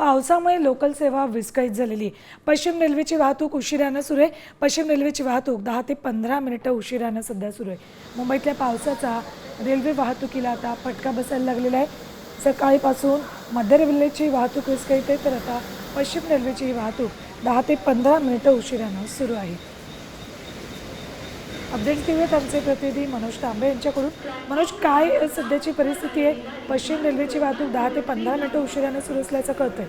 पावसामुळे लोकल सेवा विस्कळीत झालेली. आहे पश्चिम रेल्वेची वाहतूक उशिरानं सुरू आहे. पश्चिम रेल्वेची वाहतूक दहा ते पंधरा मिनिटं उशिरानं सध्या सुरू आहे. मुंबईतल्या पावसाचा रेल्वे वाहतुकीला आता फटका बसायला लागलेला आहे. सकाळीपासून मध्य रेल्वेची वाहतूक विस्कळीत आहे तर आता पश्चिम रेल्वेची ही वाहतूक दहा ते पंधरा मिनिटं उशिरानं सुरू आहे. अपडेट्स देऊयात आमचे प्रतिनिधी मनोज तांबे यांच्याकडून. मनोज काय सध्याची परिस्थिती आहे? पश्चिम रेल्वेची वाहतूक दहा ते पंधरा मिनिटं उशिरानं सुरू असल्याचं कळतंय.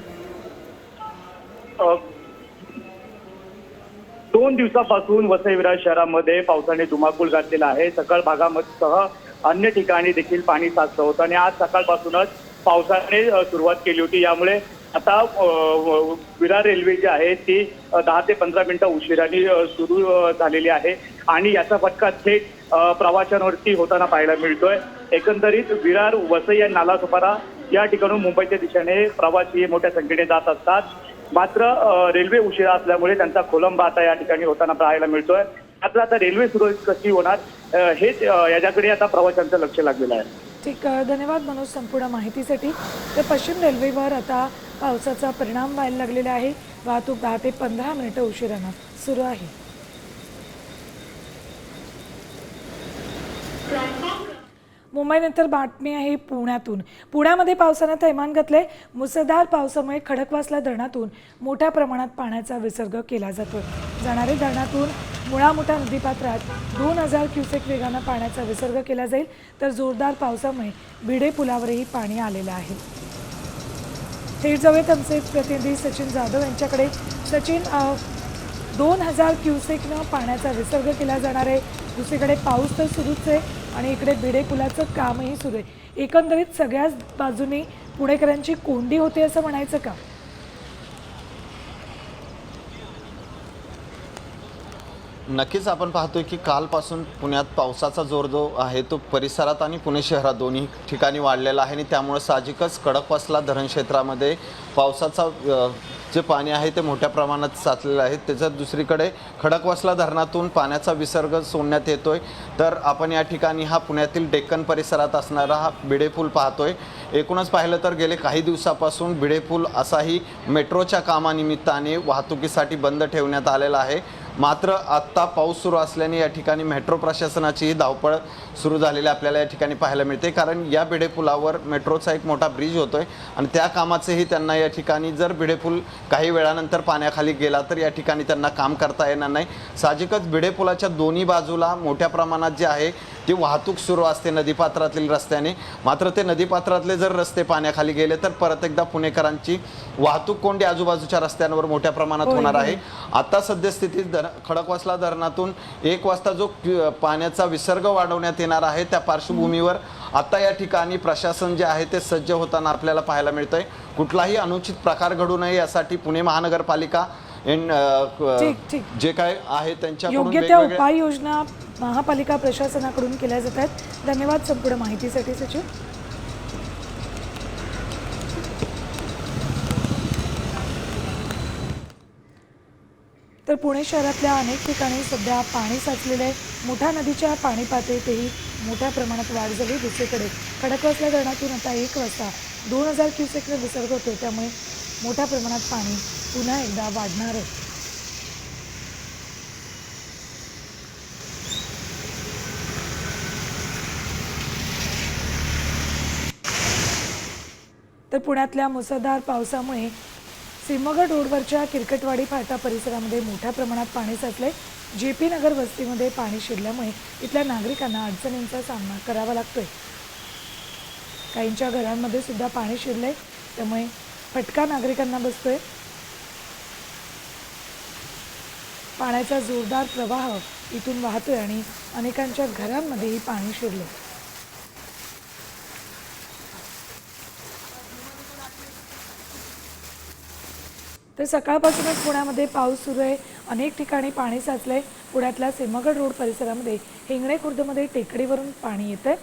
दोन दिवसापासून वसईविरा शहरामध्ये पावसाने धुमाकूळ घातलेला आहे. सकाळ भागासह अन्य ठिकाणी देखील पाणी साचलं होतं आणि आज सकाळपासूनच पावसाने सुरुवात केली होती. यामुळे आता विरार रेल्वे जी आहे ती दहा ते पंधरा मिनिटं उशिराने सुरू झालेली आहे. आणि याचा फटका थेट प्रवाशांवरती होताना पाहायला मिळतोय. एकंदरीत विरार वसई आणि नालासोपारा या ठिकाणून मुंबईच्या दिशेने प्रवासी मोठ्या संख्येने जात असतात. मात्र रेल्वे उशिरा असल्यामुळे त्यांचा खोलंबा आता या ठिकाणी होताना पाहायला मिळतोय. मात्र आता रेल्वे सुरळीत कशी होणार हेच याच्याकडे आता प्रवाशांचं लक्ष लागलेलं आहे. ठीक आहे. धन्यवाद मनोज संपूर्ण माहितीसाठी. तर पश्चिम रेल्वेवर आता पावसाचा परिणाम व्हायला लागलेला आहे. वाहतूक दहा ते पंधरा मिनिटं उशिरानं सुरू आहे. मुंबईनंतर बातमी आहे पुण्यातून. पुण्यामध्ये पावसानं थैमान घातले मुसळधार पावसामुळे खडकवासला धरणातून मोठ्या प्रमाणात पाण्याचा विसर्ग केला जातो जाणारे धरणातून मुळामोठा नदीपात्रात दोन हजार क्युसेक वेगानं पाण्याचा विसर्ग केला जाईल तर जोरदार पावसामुळे भिडे पुलावरही पाणी आलेलं आहे. थेट जाऊयात आमचे प्रतिनिधी सचिन जाधव यांच्याकडे. सचिन दोन हजार क्युसेकनं पाण्याचा विसर्ग केला जाणार आहे. दुसरीकडे पाऊस तर सुरूच आहे आणि इकडे भिडे पुलाचं कामही सुरू आहे. एकंदरीत सगळ्याच बाजूनी पुणेकरांची कोंडी होते असं म्हणायचं का? नक्कीच आपण पाहतोय की कालपासून पुण्यात पावसाचा जोर जो आहे तो परिसरात आणि पुणे शहरात दोन्ही ठिकाणी वाढलेला आहे आणि त्यामुळे साहजिकच कडकवासला धरण क्षेत्रामध्ये पावसाचा जे पाणी आहे ते मोठ्या प्रमाणात साचलेलं आहे. त्याच्यात दुसरीकडे खडकवासला धरणातून पाण्याचा विसर्ग सोडण्यात येतोय. तर आपण या ठिकाणी हा पुण्यातील डेक्कन परिसरात असणारा हा भिडेपूल पाहतोय. एकूणच पाहिलं तर गेले काही दिवसापासून भिडेपूल असाही मेट्रोच्या कामानिमित्ताने वाहतुकीसाठी बंद ठेवण्यात आलेला आहे. मात्र आत्ता पाऊस सुरू असल्याने या ठिकाणी मेट्रो प्रशासनाचीही धावपळ सुरू झालेली आपल्याला या ठिकाणी पाहायला मिळते. कारण या भिडे पुलावर मेट्रोचा एक मोठा ब्रिज होतो आहे आणि त्या कामाचेही त्यांना या ठिकाणी जर भिडे पूल काही वेळानंतर पाण्याखाली गेला तर या ठिकाणी त्यांना काम करता येणार नाही. साहजिकच भिडे पुलाच्या दोन्ही बाजूला मोठ्या प्रमाणात जे आहे ती वाहतूक सुरू असते नदीपात्रातील रस्त्याने. मात्र ते नदीपात्रातले जर रस्ते पाण्याखाली गेले तर परत एकदा पुणेकरांची वाहतूक कोंडी आजूबाजूच्या रस्त्यांवर मोठ्या प्रमाणात होणार. आहे. आता सद्यस्थितीत धर खडकवासला धरणातून एक वाजता जो पाण्याचा विसर्ग वाढवण्यात येणार आहे त्या पार्श्वभूमीवर आता या ठिकाणी प्रशासन जे आहे ते सज्ज होताना आपल्याला पाहायला मिळतंय. कुठलाही अनुचित प्रकार घडू नये यासाठी पुणे महानगरपालिका क- ठीक, ठीक. जे काय आहे त्यांच्याकडून योग्य त्या उपाययोजना महापालिका प्रशासनाकडून केल्या जात आहेत. धन्यवाद संपूर्ण माहितीसाठी सचिन. तर पुणे शहरातल्या अनेक ठिकाणी सध्या पाणी साचलेलं आहे. मुठा नदीच्या पाणी पातळीतही मोठ्या प्रमाणात वाढ झाली दुसरीकडे. खडकवासला धरणातून आता एक वाजता दोन हजार क्युसेकनं विसर्ग होतो त्यामुळे मोठ्या प्रमाणात पाणी पुन्हा एकदा वाढणार आहे. तर पुण्यातल्या मुसळधार पावसामुळे सिंहगड रोडवरच्या किरकटवाडी फाटा परिसरामध्ये मोठ्या प्रमाणात पाणी साचले जे पी नगर वस्तीमध्ये पाणी शिरल्यामुळे इथल्या नागरिकांना अडचणींचा सामना करावा लागतोय. काहींच्या घरांमध्ये सुद्धा पाणी शिरलंय त्यामुळे फटका नागरिकांना बसतोय. पाण्याचा जोरदार प्रवाह इथून वाहतोय आणि अनेकांच्या घरांमध्येही पाणी शिरलं तर सकाळपासूनच पुण्यामध्ये पाऊस सुरू आहे. अनेक ठिकाणी पाणी साचलंय. पुण्यातल्या सिंहगड रोड परिसरामध्ये हिंगणे खुर्दमध्ये टेकडीवरून पाणी येतंय.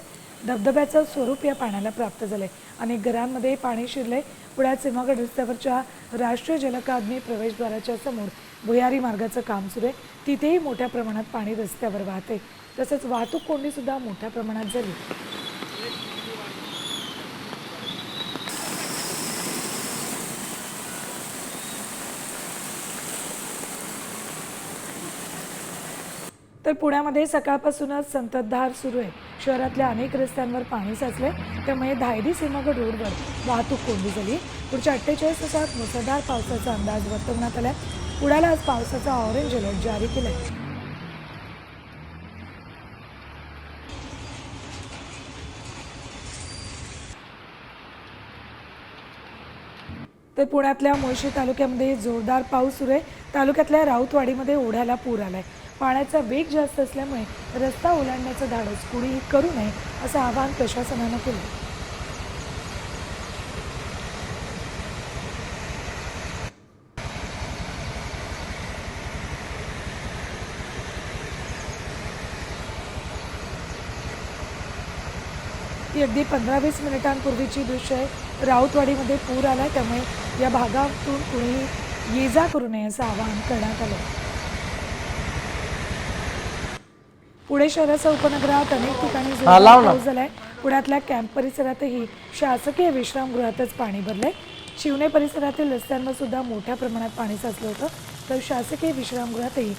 धबधब्याचं स्वरूप या पाण्याला प्राप्त झालंय. अनेक घरांमध्ये पाणी शिरलंय. पुण्यात सिंहगड रस्त्यावरच्या राष्ट्रीय जलकादमी प्रवेशद्वाराच्या समोर भुयारी मार्गाचं काम सुरू आहे. तिथेही मोठ्या प्रमाणात पाणी रस्त्यावर वाहते. तसंच वाहतूक कोंडीसुद्धा मोठ्या प्रमाणात झाली. तर पुण्यामध्ये सकाळपासूनच संततधार सुरू आहे. शहरातल्या अनेक रस्त्यांवर पाणी साचले त्यामुळे धायरी सीमागड रोडवर वाहतूक कोंडी झाली पुढच्या अठ्ठेचाळीस तासात मुसळधार पावसाचा अंदाज वर्तवण्यात आलाय. पुण्याला आज पावसाचा ऑरेंज अलर्ट जारी केलाय. तर पुण्यातल्या मुळशी तालुक्यामध्ये जोरदार पाऊस सुरू आहे. तालुक्यातल्या राऊतवाडीमध्ये ओढ्याला पूर आलाय. पाण्याचा वेग जास्त असल्यामुळे रस्ता ओलांडण्याचं धाडस कुणीही करू नये असं आवाहन प्रशासनानं केलं. ती अगदी पंधरा वीस मिनिटांपूर्वीची दृश्य आहे. राऊतवाडीमध्ये पूर आला त्यामुळे या भागातून कुणीही ये जा करू नये असं आवाहन करण्यात आलं पुणे शहराच्या उपनगरात अनेक ठिकाणी जोरदार पाऊस झालाय. पुण्यातल्या कॅम्प परिसरातही शासकीय विश्रामगृहातच पाणी भरलंय. शिवने परिसरातील रस्त्यांवर सुद्धा मोठ्या प्रमाणात पाणी साचलं होतं. तर शासकीय विश्रामगृहातही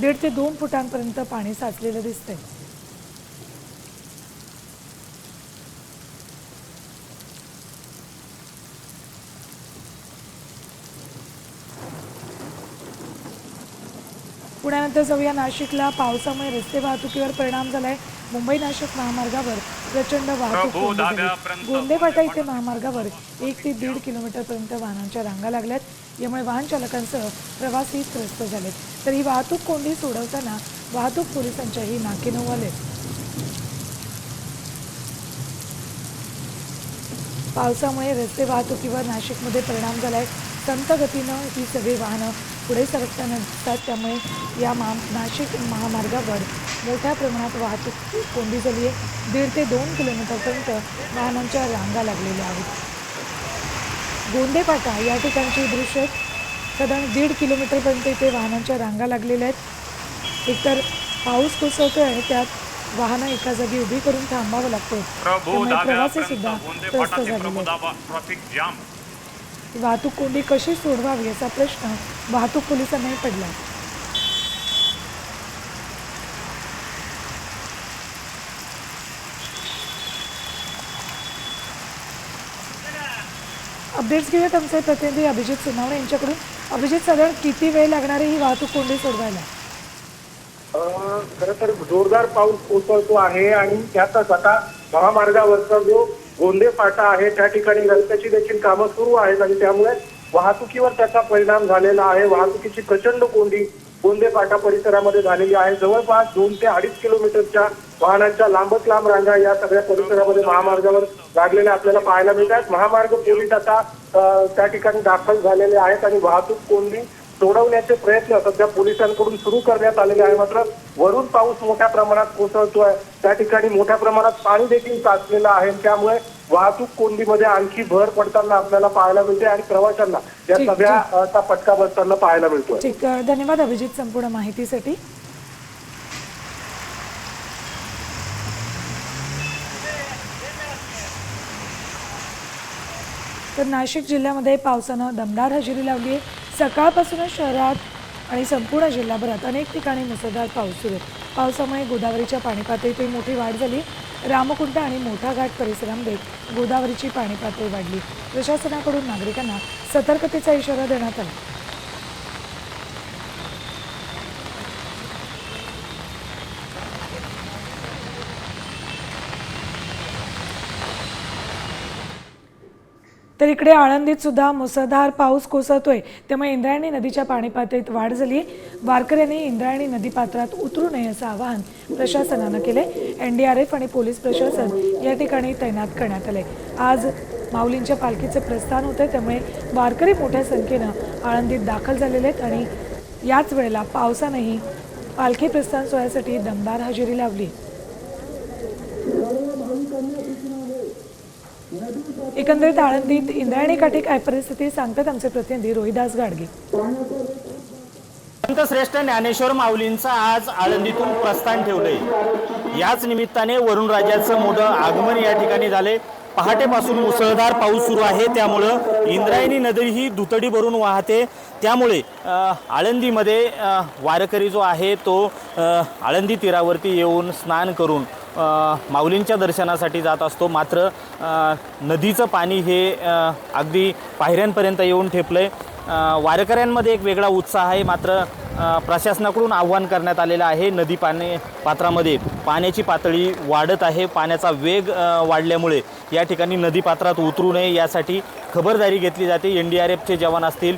दीड ते दोन फुटांपर्यंत पाणी साचलेलं दिसतंय. पुण्यानंतर जाऊया नाशिकला. पावसामुळे रस्ते वाहतुकीवर परिणाम झालाय. मुंबई नाशिक महामार्गावर प्रचंड वाहतूक कोंडी झाली. गोंदे फाटा इथे महामार्गावर एक ते दीड किलोमीटरपर्यंत वाहनांच्या रांगा लागल्यात. यामुळे वाहन चालकांसह प्रवासी त्रस्त झालेत. तर ही वाहतूक कोंडी सोडवताना वाहतूक पोलिसांच्याही नाकेनऊ आले पावसामुळे रस्ते वाहतुकीवर नाशिकमध्ये परिणाम झालाय. संत गतीनं ही सगळी वाहनं पुढे सरकताना दिसतात. त्यामुळे या मा नाशिक महामार्गावर मोठ्या प्रमाणात वाहतूक कोंडी झाली आहे दीड ते दोन किलोमीटरपर्यंत वाहनांच्या रांगा लागलेल्या आहेत. गोंदेपाटा या ठिकाणची दृश्य साधारण दीड किलोमीटरपर्यंत इथे वाहनांच्या रांगा लागलेल्या आहेत. एकतर पाऊस कोसळतोय आणि त्यात वाहनं एका जागी उभी करून थांबावं लागतं त्यामुळे प्रवासी सुद्धा त्रस्त झालेले वाहतूक कोंडी कशी सोडवावी याचा प्रश्न वाहतूक पोलिसांनाही पडला. अपडेट्स घेऊयात आमचे प्रतिनिधी अभिजित सोनावणे यांच्याकडून. अभिजित साधारण किती वेळ लागणार आहे ही वाहतूक कोंडी सोडवायला? खर तर जोरदार पाऊस कोसळतो आहे आणि त्यातच आता महामार्गावरचा जो गोंदे फाटा आहे त्या ठिकाणी रस्त्याची देखील कामं सुरू आहेत आणि त्यामुळे वाहतुकीवर त्याचा परिणाम झालेला आहे. वाहतुकीची प्रचंड कोंडी गोंदे फाटा परिसरामध्ये झालेली आहे. जवळपास दोन ते अडीच किलोमीटरच्या वाहनांच्या लांबच लांब रांगा या सगळ्या परिसरामध्ये महामार्गावर लागलेल्या आपल्याला पाहायला मिळतात. महामार्ग पोलीस आता त्या ठिकाणी दाखल झालेले आहेत आणि वाहतूक कोंडी सोडवण्याचे प्रयत्न सध्या पोलिसांकडून सुरू करण्यात आलेले आहे. मात्र वरून पाऊस मोठ्या प्रमाणात कोसळतोय. त्या ठिकाणी मोठ्या प्रमाणात पाणी देखील साचलेलं आहे. त्यामुळे वाहतूक कोंडीमध्ये आणखी भर पडताना आपल्याला पाहायला मिळते आणि प्रवाशांना या ठीक, सगळ्याचा फटका बसताना पाहायला मिळतोय. ठीक धन्यवाद अभिजित संपूर्ण माहितीसाठी. तर नाशिक जिल्ह्यामध्ये पावसानं दमदार हजेरी लावली आहे. सकाळपासूनच शहरात आणि संपूर्ण जिल्हाभरात अनेक ठिकाणी मुसळधार पाऊस सुरू आहे. पावसामुळे गोदावरीच्या पाणी पातळीतही मोठी वाढ झाली. रामकुंड आणि मोठा घाट परिसरामध्ये गोदावरीची पाणी पातळी वाढली. प्रशासनाकडून नागरिकांना सतर्कतेचा इशारा देण्यात आला. तर इकडे आळंदीत सुद्धा मुसळधार पाऊस कोसळतोय. त्यामुळे इंद्रायणी नदीच्या पाणी पातळीत वाढ झाली वारकऱ्यांनी इंद्रायणी नदी पात्रात उतरू नये असं आवाहन प्रशासनानं केलंय. एनडीआरएफ आणि पोलीस प्रशासन या ठिकाणी तैनात करण्यात आले आज माऊलींच्या पालखीचं प्रस्थान होते त्यामुळे वारकरी मोठ्या संख्येनं आळंदीत दाखल झालेले आहेत आणि याच वेळेला पावसानंही पालखी प्रस्थान सोहळ्यासाठी दमदार हजेरी लावली. एकंदरीत आळंदीत इंद्रायणी काठी काय परिस्थिती सांगतात आमचे प्रतिनिधी रोहिदास गाडगे. संत श्रेष्ठ ज्ञानेश्वर माऊलींचं आज आळंदीतून प्रस्थान ठेवलंय. याच निमित्ताने वरुणराजाचं मोठं आगमन या ठिकाणी झाले पहाटेपासून मुसळधार पाऊस सुरू आहे. त्यामुळं इंद्रायणी नदी ही दुतडी भरून वाहते. त्यामुळे आळंदीमध्ये वारकरी जो आहे तो आळंदी तीरावरती येऊन स्नान करून माऊलींच्या दर्शनासाठी जात असतो. मात्र नदीचं पाणी हे अगदी पायऱ्यांपर्यंत येऊन ठेपलं आहे वारकऱ्यांमध्ये एक वेगळा उत्साह आहे. मात्र प्रशासनाकडून आव्हान करण्यात आलेलं आहे. नदी पाणी पात्रामध्ये पाण्याची पातळी वाढत आहे. पाण्याचा वेग वाढल्यामुळे या ठिकाणी नदी पात्रात उतरू नये यासाठी खबरदारी घेतली जाते. एन डी आर एफचे जवान असतील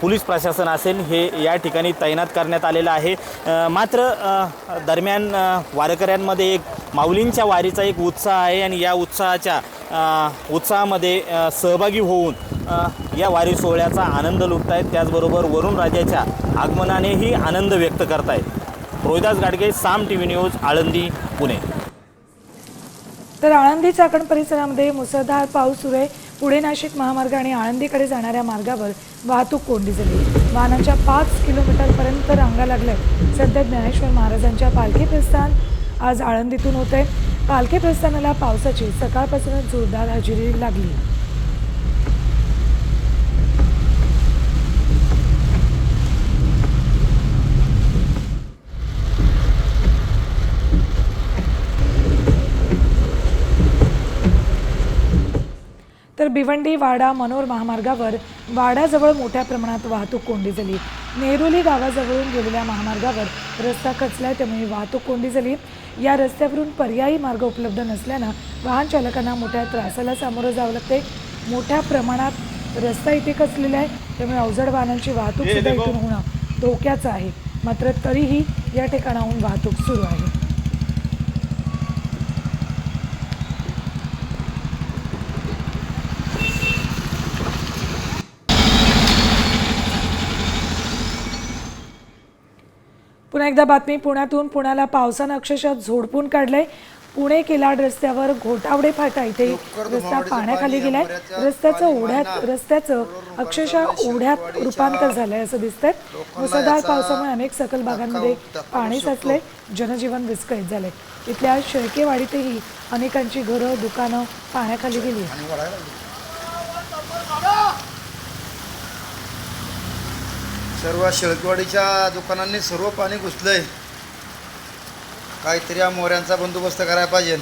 पोलीस प्रशासन असेल हे या ठिकाणी तैनात करण्यात आलेलं आहे. मात्र दरम्यान वारकऱ्यांमध्ये एक माऊलींच्या वारीचा एक उत्साह आहे आणि या उत्साहाच्या उत्साहामध्ये सहभागी होऊन या वारी सोहळ्याचा आनंद लुटत आहेत त्याचबरोबर वरुण राजाच्या आगमनानेही आनंद व्यक्त करतायत. Rohidas Gadge Saam T V news Alandi Pune. तर आळंदी चाकण परिसरामध्ये मुसळधार पाऊस सुरू आहे. पुणे नाशिक महामार्ग आणि आळंदीकडे जाणाऱ्या मार्गावर वाहतूक कोंडी झाली. वाहनांच्या पाच किलोमीटरपर्यंत रांगा लागल्या. सध्या ज्ञानेश्वर महाराजांच्या पालखी प्रस्थान आज आळंदीतून होते पालखी प्रस्थानाला पावसाची सकाळपासूनच जोरदार हजेरी लागली. तर भिवंडी वाडा मनोर महामार्गावर वाडाजवळ मोठ्या प्रमाणात वाहतूक कोंडी झाली. नेरुली गावाजवळून गेलेल्या महामार्गावर रस्ता खचलाय त्यामुळे वाहतूक कोंडी झाली. या रस्त्यावरून पर्यायी मार्ग उपलब्ध नसल्यानं वाहन चालकांना मोठ्या त्रासाला सामोरं जावं लागते मोठ्या प्रमाणात रस्ता इथे खचलेला आहे त्यामुळे अवजड वाहनांची वाहतूक सुद्धा इथून होणं धोक्याचं आहे. मात्र तरीही या ठिकाणाहून वाहतूक सुरू आहे. पुन्हा एकदा बातमी. पुण्यातून पुण्याला पावसानं अक्षरशः झोडपून काढलंय. पुणे केलाड रस्त्यावर घोटावडे फाटा इथे रस्ता पाण्याखाली गेलाय. रस्त्याचं ओढ्यात रस्त्याचं अक्षरशः ओढ्यात रूपांतर झालंय असं दिसतंय. मुसळधार पावसामुळे अनेक सकल भागांमध्ये पाणी साचले जनजीवन विस्कळीत झालंय. इथल्या शेळकेवाडीतही अनेकांची घरं दुकानं पाण्याखाली गेली सर्व शेळकेवाडीच्या दुकानांनी सर्व पाणी घुसलंय. काहीतरी या मोऱ्यांचा बंदोबस्त करायला पाहिजे.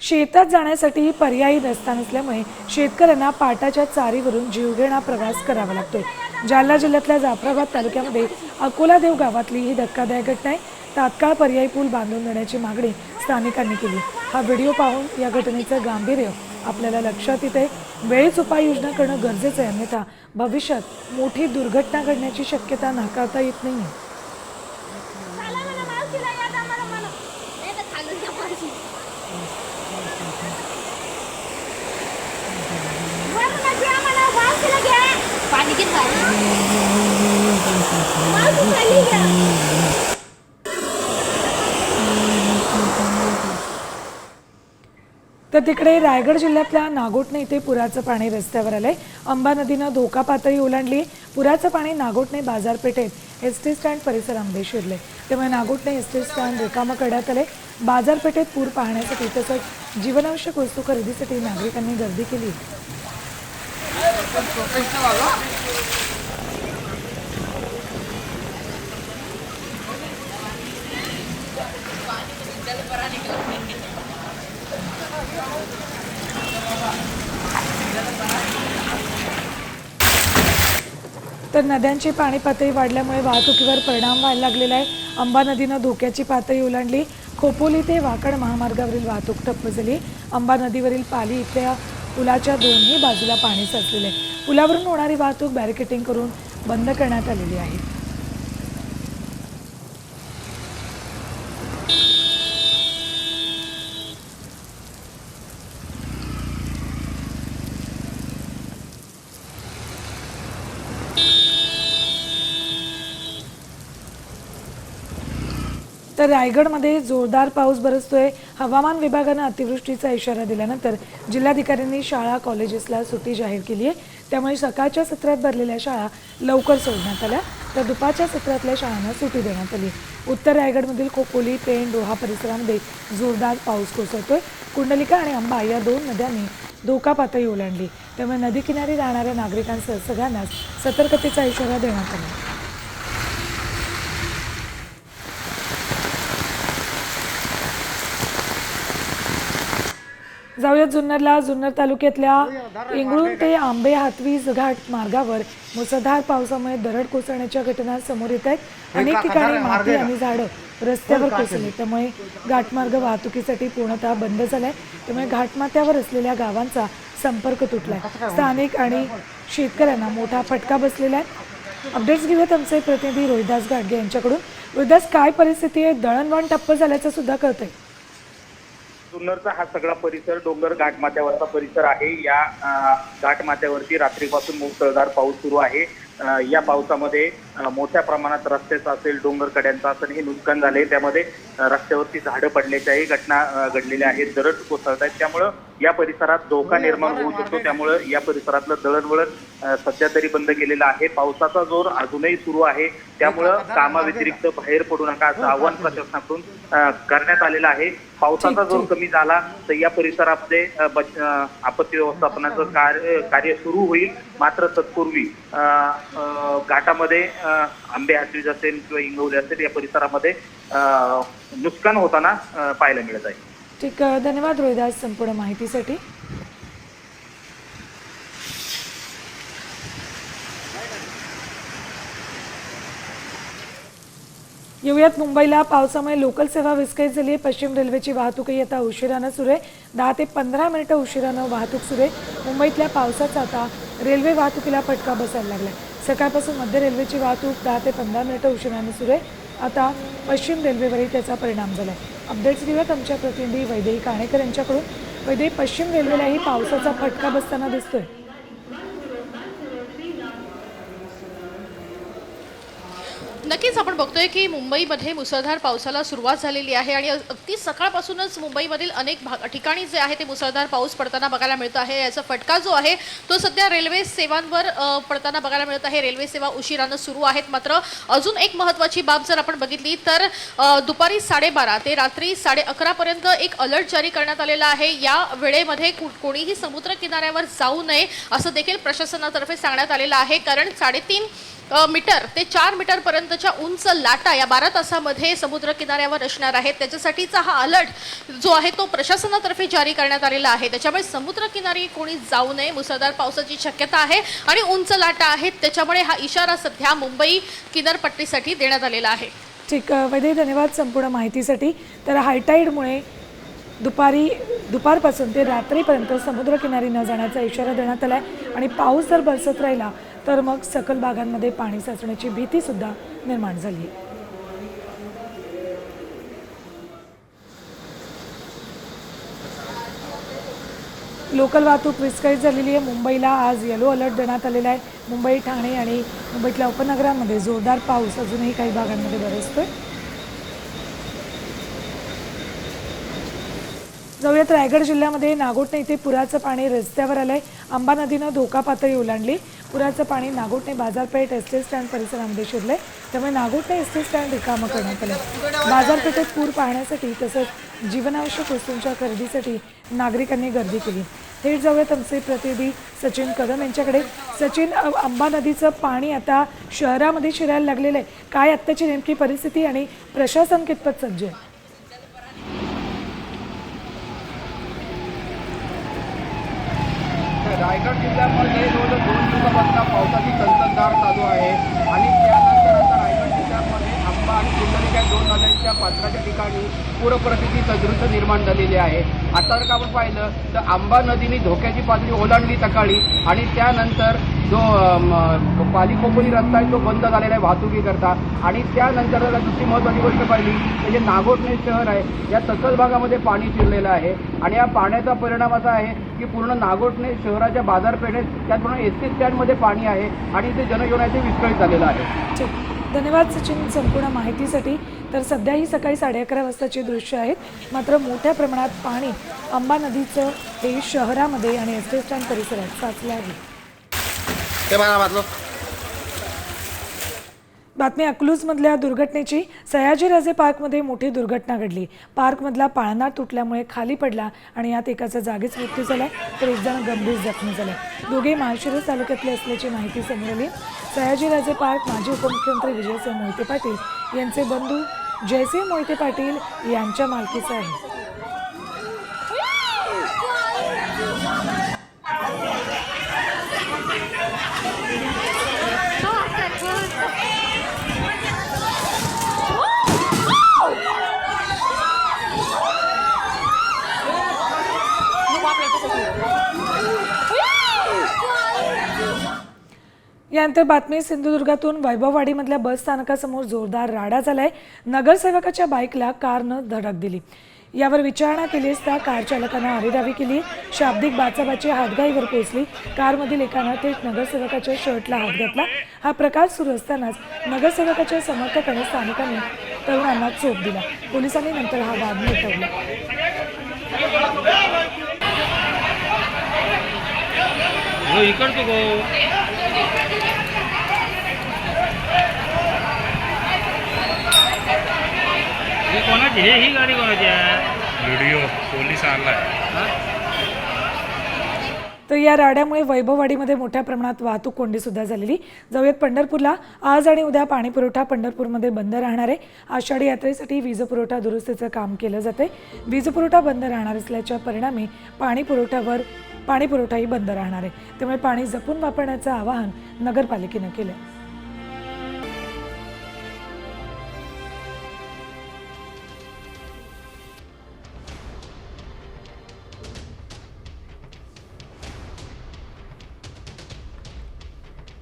शेतात जाण्यासाठी पर्यायी रस्ता नसल्यामुळे शेतकऱ्यांना पाटाच्या चारीवरून जीवघेणा प्रवास करावा लागतोय. जालना जिल्ह्यातल्या जाफराबाद तालुक्यामध्ये अकोलादेव गावातली ही धक्कादायक घटना आहे. तात्काळ पर्यायी पूल बांधून देण्याची मागणी स्थानिकांनी केली. हा व्हिडिओ पाहून या घटनेचं गांभीर्य आपल्याला लक्षात येते वेळीच उपाययोजना करणं गरजेचं आहे अन्यथा भविष्यात मोठी दुर्घटना घडण्याची शक्यता नाकारता येत नाही आहे मला मावशीला या जा मला मला नाही तर खालून घ्या मावशी वरुणा घ्या मला मावशीला घ्या पाणी किती पाणी मावशी खाली घ्या तर तिकडे रायगड जिल्ह्यातल्या नागोटणे इथे पुराचं पाणी रस्त्यावर आलंय. अंबा नदीनं धोका पातळी ओलांडली. पुराचं पाणी नागोटणे बाजारपेठेत एस टी स्टँड परिसरामध्ये शिरले. त्यामुळे नागोटणे एस टी स्टँड रिकामं करण्यात आले बाजारपेठेत पूर पाहण्यासाठी तसंच जीवनावश्यक वस्तू खरेदीसाठी नागरिकांनी गर्दी केली. तर नद्यांची पाणी पातळी वाढल्यामुळे वाहतुकीवर परिणाम व्हायला लागलेला आहे. अंबा नदीनं धोक्याची पातळी ओलांडली. खोपोली ते वाकड महामार्गावरील वाहतूक ठप्प झाली अंबा नदीवरील पाली इथल्या पुलाच्या दोन्ही बाजूला पाणी साचलेलं आहे. पुलावरून होणारी वाहतूक बॅरिकेटिंग करून बंद करण्यात आलेली आहे. तर रायगडमध्ये जोरदार पाऊस बरसतोय. हवामान विभागानं अतिवृष्टीचा इशारा दिल्यानंतर जिल्हाधिकाऱ्यांनी शाळा कॉलेजेसला सुट्टी जाहीर केली आहे. त्यामुळे सकाळच्या सत्रात भरलेल्या शाळा लवकर सोडण्यात आल्या. तर दुपारच्या सत्रातल्या शाळांना सुट्टी देण्यात आली. उत्तर रायगडमधील खोपोली पेण डोहा परिसरामध्ये जोरदार पाऊस कोसळतोय. कुंडलिका आणि अंबा या दोन नद्यांनी धोका पातळी ओलांडली. त्यामुळे नदीकिनारी राहणाऱ्या नागरिकांसह सगळ्यांनाच सतर्कतेचा इशारा देण्यात आला. जाऊयात जुन्नरला. जुन्नर तालुक्यातल्या इंगळूण ते आंबे हातवीज घाट मार्गावर मुसळधार पावसामुळे दरड कोसळण्याच्या घटना समोर येत आहेत. अनेक ठिकाणी माती आणि झाडं रस्त्यावर कोसळली. त्यामुळे घाटमार्ग वाहतुकीसाठी पूर्णतः बंद झालाय. त्यामुळे घाटमाथ्यावर असलेल्या गावांचा संपर्क तुटलाय. स्थानिक आणि शेतकऱ्यांना मोठा फटका बसलेला आहे. अपडेट्स घेऊयात आमचे प्रतिनिधी रोहिदास गाडगे यांच्याकडून. रोहिदास काय परिस्थिती आहे? दळणवळण ठप्प झाल्याचं सुद्धा कळतंय. जुन्नरचा हा सगळा परिसर डोंगर घाटमाथ्यावरचा परिसर आहे. या घाटमाथ्यावरती रात्रीपासून मुसळधार पाऊस सुरू आहे. या पावसामध्ये मोठ्या प्रमाणात रस्त्याचं असेल डोंगर कड्यांचं असेल हे नुकसान झाले त्यामध्ये रस्त्यावरती झाडं पडल्याच्याही घटना घडलेल्या आहेत. दरड कोसळत आहेत त्यामुळं या परिसरात धोका निर्माण होऊ शकतो. त्यामुळं या परिसरातलं दळणवळण सध्या तरी बंद केलेलं आहे. पावसाचा जोर अजूनही सुरू आहे. त्यामुळं कामाव्यतिरिक्त बाहेर पडू नका असं आव्हान प्रशासनाकडून करण्यात आलेलं आहे. पावसाचा जोर कमी झाला तर या परिसरामध्ये आपत्ती व्यवस्थापनाचं कार्य कार्य सुरू होईल. मात्र तत्पूर्वी घाटामध्ये आंबे हातवीज असेल किंवा इंगवले असेल या परिसरामध्ये नुकसान होताना पाहायला मिळत आहे. ठीक आहे. धन्यवाद रोहिदास संपूर्ण माहितीसाठी. येऊयात मुंबईला. पावसामुळे लोकल सेवा विस्कळीत झाली आहे पश्चिम रेल्वेची वाहतूकही आता उशिरानं सुरू आहे. दहा ते पंधरा मिनिटं उशिरानं वाहतूक सुरू आहे. मुंबईतल्या पावसाचा आता रेल्वे वाहतुकीला फटका बसायला लागला सकाळपासून मध्य रेल्वेची वाहतूक दहा ते पंधरा मिनिटं उशिरानं सुरू आहे. आता पश्चिम रेल्वेवरही त्याचा परिणाम झाला आहे अपडेट्स घेऊयात आमच्या प्रतिनिधी वैदेही काणेकर यांच्याकडून वैदेही पश्चिम रेल्वेलाही पावसाचा फटका बसताना दिसतोय. नक्कीच आपण बघतोय की मुंबईमध्ये मुसळधार पावसाला सुरुवात झालेली आहे आणि अगदी सकाळपासूनच मुंबईमधील अनेक भाग ठिकाणी जे आहे ते मुसळधार पाऊस पडताना बघायला मिळतो आहे. याचा फटका जो आहे तो सध्या रेल्वे सेवांवर पडताना बघायला मिळत आहे. रेल्वे सेवा उशिरानं सुरू आहेत. मात्र अजून एक महत्त्वाची बाब जर आपण बघितली तर दुपारी साडेबारा ते रात्री साडे अकरापर्यंत एक अलर्ट जारी करण्यात आलेला आहे. या वेळेमध्ये कु कोणीही समुद्र किनाऱ्यावर जाऊ नये असं देखील प्रशासनातर्फे सांगण्यात आलेलं आहे. कारण साडेतीन मीटर ते चार मीटर पर्यंतच्या उंच लाटा या बारा तासामध्ये समुद्र किनाऱ्यावर असणार आहेत. त्याच्यासाठीचा हा अलर्ट जो आहे तो प्रशासनातर्फे जारी करण्यात आलेला आहे. त्याच्यामुळे समुद्र किनारी कोणी जाऊ नये मुसळधार पावसाची शक्यता आहे आणि उंच लाटा आहेत. त्याच्यामुळे हा इशारा सध्या मुंबई किनारपट्टीसाठी देण्यात आलेला आहे. ठीक वैद्य धन्यवाद संपूर्ण माहितीसाठी. तर हायटाईडमुळे दुपारी दुपारपासून ते रात्रीपर्यंत समुद्रकिनारी न जाण्याचा इशारा देण्यात आला आहे आणि पाऊस जर बरसत राहिला तर मग सकल भागांमध्ये पाणी साचण्याची भीतीसुद्धा निर्माण झाली. आहे लोकल वाहतूक विस्कळीत झालेली आहे. मुंबईला आज येलो अलर्ट देण्यात आलेला आहे. मुंबई ठाणे आणि मुंबईतल्या उपनगरांमध्ये जोरदार पाऊस. अजूनही काही भागांमध्ये बरसतोय जाऊयात रायगड जिल्ह्यामध्ये. नागोटणे इथे पुराचं पाणी रस्त्यावर आलंय. आंबा नदीनं धोका पातळी ओलांडली. पुराचं पाणी नागोटणे बाजारपेठ एस टी स्टँड परिसरामध्ये शिरले त्यामुळे नागोटणे एस टी स्टँड रिकामं करण्यात आलं बाजारपेठेत पूर पाहण्यासाठी तसंच जीवनावश्यक वस्तूंच्या खरेदीसाठी नागरिकांनी गर्दी केली. थेट जाऊयात आमचे प्रतिनिधी सचिन कदम यांच्याकडे. सचिन आंबा नदीचं पाणी आता शहरामध्ये शिरायला लागलेलं आहे काय आत्ताची नेमकी परिस्थिती आणि प्रशासन कितपत सज्ज आहे? रायगड जिल्ह्यामध्ये जवळजवळ पावसाची संततधार चालू आहे. आणि त्यानंतर आता रायगड जिल्ह्यामध्ये आंबा आणि कुंडलिका या दोन नद्यांच्या पात्राच्या ठिकाणी पूरपरिस्थिती सदृश निर्माण झालेली आहे. आता जर का आपण पाहिलं तर आंबा नदीने धोक्याची पातळी ओलांडली सकाळी आणि त्यानंतर जो अम, पाली खोपोली रस्ता आहे तो बंद झालेला आहे वाहतुकीकरता आणि त्यानंतर दुसरी महत्त्वाची गोष्ट पाहिली म्हणजे नागोठणे शहर आहे या सकल भागामध्ये पाणी शिरलेलं आहे. आणि या पाण्याचा परिणाम असा आहे की पूर्ण नागोठणे शहराच्या बाजारपेठेत त्याचप्रमाणे एस टी स्टँडमध्ये पाणी आहे आणि इथे जनजीवनाचे विस्कळीत झालेलं आहे. ठीक. धन्यवाद सचिन संपूर्ण माहितीसाठी. तर सध्या ही सकाळी साडे अकरा वाजताची दृश्य आहेत. मात्र मोठ्या प्रमाणात पाणी अंबा नदीचं हे शहरामध्ये आणि एस टी स्टँड परिसरात साचलं आहे. ते बघा बातलो बातमी अकलूजमधल्या दुर्घटनेची. सयाजीराजे पार्कमध्ये मोठी दुर्घटना घडली. पार्कमधला पाळणा तुटल्यामुळे खाली पडला आणि यात एकाचा जागीच मृत्यू झाला तर एक जण गंभीर जखमी झाले. दोघे माळशिरस तालुक्यातले असल्याची माहिती समोर आली. सयाजीराजे पार्क माजी उपमुख्यमंत्री विजयसिंह मोहिते पाटील यांचे बंधू जयसिंह मोहिते पाटील यांच्या मालकीचा आहे यानंतर बातमी सिंधुदुर्गातून वैभववाडीमधल्या बस स्थानकासमोर जोरदार राडा झालाय. नगरसेवकाच्या बाईकला कारनं धडक दिली. यावर विचारणा केली असता कार चालकानं आरेरावी केली. शाब्दिक बाचाबाची हातगाईवर पोहोचली. कारमधील एकानं थेट नगरसेवकाच्या शर्टला हात घातला. हा प्रकार सुरू असतानाच नगरसेवकाच्या समर्थकाने स्थानिकांनी तरुणांना चोप दिला. पोलिसांनी नंतर हा वाद मिटवला. हो, ही कोणाची? हे ही गाडी कोणाची आहे? व्हिडिओ पोलीस आलाय तर या राड्यामुळे वैभववाडीमध्ये मोठ्या प्रमाणात वाहतूक कोंडी सुद्धा झालेली. जाऊयात पंढरपूरला. आज आणि उद्या पाणी पुरवठा पंढरपूरमध्ये बंद राहणार आहे. आषाढी यात्रेसाठी वीज पुरवठा दुरुस्तीचं काम केलं जाते वीज पुरवठा बंद राहणार असल्याच्या परिणामी पाणी पुरवठ्यावर पाणी पुरवठाही बंद राहणार आहे. त्यामुळे पाणी जपून वापरण्याचं आवाहन नगरपालिकेनं केलं